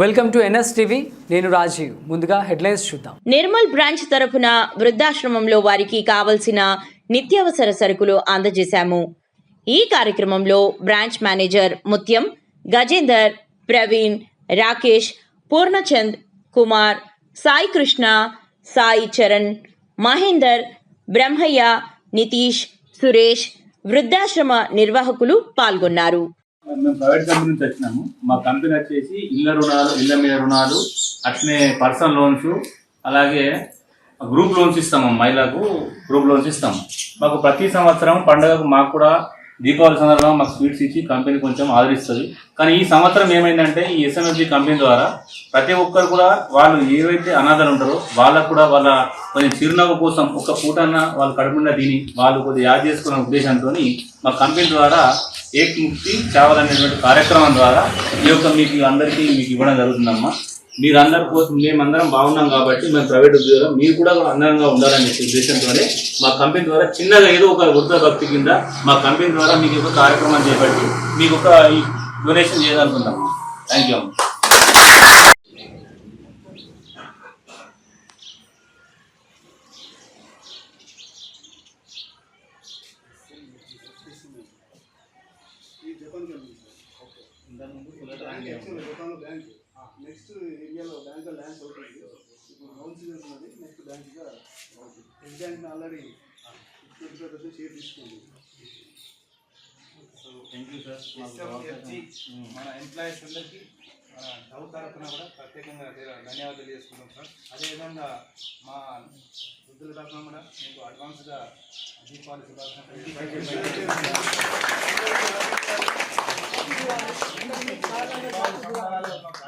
Welcome to NS TV నేను రాజీవ్. ముందుగా headlines చూద్దాం. నిర్మల్ బ్రాంచ్ తరపున వృద్ధాశ్రమంలో వారికి కావలసిన నిత్యావసర సరుకులు అందజేశాము. ఈ కార్యక్రమంలో బ్రాంచ్ మేనేజర్ ముత్యం గజేందర్ ప్రవీణ్ రాకేష్ పూర్ణచంద్ కుమార్ సాయి కృష్ణ సాయి చరణ్ మహేందర్ బ్రహ్మయ్య నితీష్ సురేష్ వృద్ధాశ్రమ నిర్వాహకులు పాల్గొన్నారు. మేము ప్రైవేట్ కంపెనీ నుంచి వచ్చినాము. మా కంపెనీ వచ్చేసి ఇళ్ళ రుణాలు ఇళ్ళ మీద రుణాలు అట్లే పర్సనల్ లోన్స్ అలాగే గ్రూప్ లోన్స్ ఇస్తాము మహిళలకు గ్రూప్ లోన్స్ ఇస్తాము. మాకు ప్రతి సంవత్సరం పండుగకు మాకు కూడా దీపావళి సందర్భంగా మాకు స్వీట్స్ ఇచ్చి కంపెనీ కొంచెం ఆదరిస్తుంది. కానీ ఈ సంవత్సరం ఏమైందంటే ఈ ఎస్ఎంఎఫ్జి కంపెనీ ద్వారా ప్రతి ఒక్కరు కూడా వాళ్ళు ఏవైతే అనాథలు ఉంటారో వాళ్ళకు కూడా వాళ్ళ కొంచెం చిరునవ్వు కోసం ఒక పూటన్న వాళ్ళు కడుపుండా తిని వాళ్ళు కొద్దిగా యాడ్ చేసుకున్న ఉద్దేశంతో మా కంపెనీ ద్వారా ఏకముక్తి కావాలనేటువంటి చావల్ అనేటువంటి కార్యక్రమం ద్వారా ఈ యొక్క మీకు అందరికీ మీకు ఇవ్వడం జరుగుతుందమ్మా. మీరందరి కోసం మేమందరం బాగున్నాం కాబట్టి మేము ప్రైవేట్ ఉద్యోగం మీరు కూడా అందంగా ఉండాలనే ఉద్దేశంతోనే మా కంపెనీ ద్వారా చిన్నగా ఏదో ఒక వృద్ధ భక్తి కింద మా కంపెనీ ద్వారా మీకు ఒక కార్యక్రమం చేపట్టి మీకు ఒక డొనేషన్ చేయాలనుకుంటాం థ్యాంక్ యూ నెక్స్ట్ ఏరియాలో బ్యాంక్ ల్యాండ్ అవుతుంది. ఇప్పుడు లోన్ సీజన్ ఉన్నది next బ్యాంక్గా S bank already twenty five percent share మన ఎంప్లాయీస్ అందరికీ మన డౌట్ తరఫున కూడా ప్రత్యేకంగా ధన్య- ధన్యవాదాలు తెలియజేసుకుంటాం సార్ అదేవిధంగా మా వృద్ధుల తరఫున కూడా మీకు అడ్వాన్స్గా దీపావళి శుభాకాంక్షలు